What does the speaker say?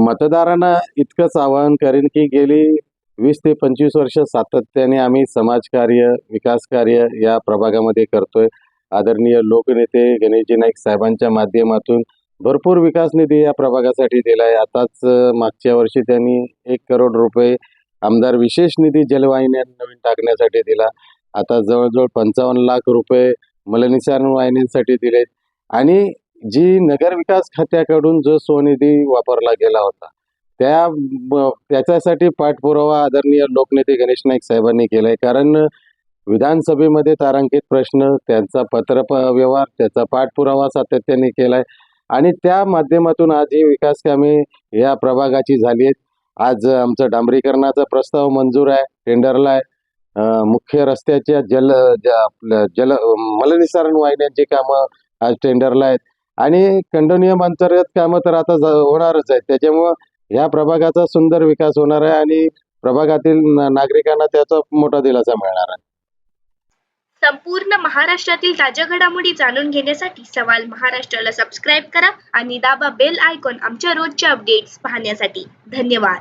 मतदारांना इतकंच आवाहन करेन की गेली वीस ते पंचवीस वर्ष सातत्याने आम्ही समाजकार्य विकासकार्य या प्रभागामध्ये करतोय. आदरणीय लोकनेते गणेशजी नाईक साहेबांच्या माध्यमातून भरपूर विकास निधी या प्रभागासाठी दिला आहे आताच मागच्या वर्षी त्यांनी एक करोड रुपये आमदार विशेष निधी जलवाहिन्या नवीन टाकण्यासाठी दिला. आता जवळजवळ पंचावन्न लाख रुपये मलनिसारण वाहिन्यांसाठी दिलेत. आणि जी नगर विकास खात्याकडून जो स्वनिधी वापरला गेला होता त्या त्याच्यासाठी पाठपुरावा आदरणीय लोकनेते गणेश नाईक साहेबांनी केलाय. कारण विधानसभेमध्ये तारांकित प्रश्न त्यांचा पत्र व्यवहार त्याचा पाठपुरावा सातत्याने केलाय. आणि त्या माध्यमातून आज ही विकास कामे या प्रभागाची झाली आहेत आज आमचं डांबरीकरणाचा प्रस्ताव मंजूर आहे टेंडरला आहे. मुख्य रस्त्याच्या जल ज- आपलं जल मलनिसारण वाहिन्यांची कामं आज टेंडरला आहेत. आणि खंडनियम अंतर्गत कामं तर आता होणारच आहेत. त्याच्यामुळं ह्या प्रभागाचा सुंदर विकास होणार आहे आणि प्रभागातील नागरिकांना त्याचा मोठा दिलासा मिळणार आहे. संपूर्ण महाराष्ट्रातील ताज्या घडामोडी जाणून घेण्यासाठी सवाल महाराष्ट्राला सबस्क्राईब करा आणि दाबा बेल आयकॉन आमच्या रोजच्या अपडेट्स पाहण्यासाठी. धन्यवाद.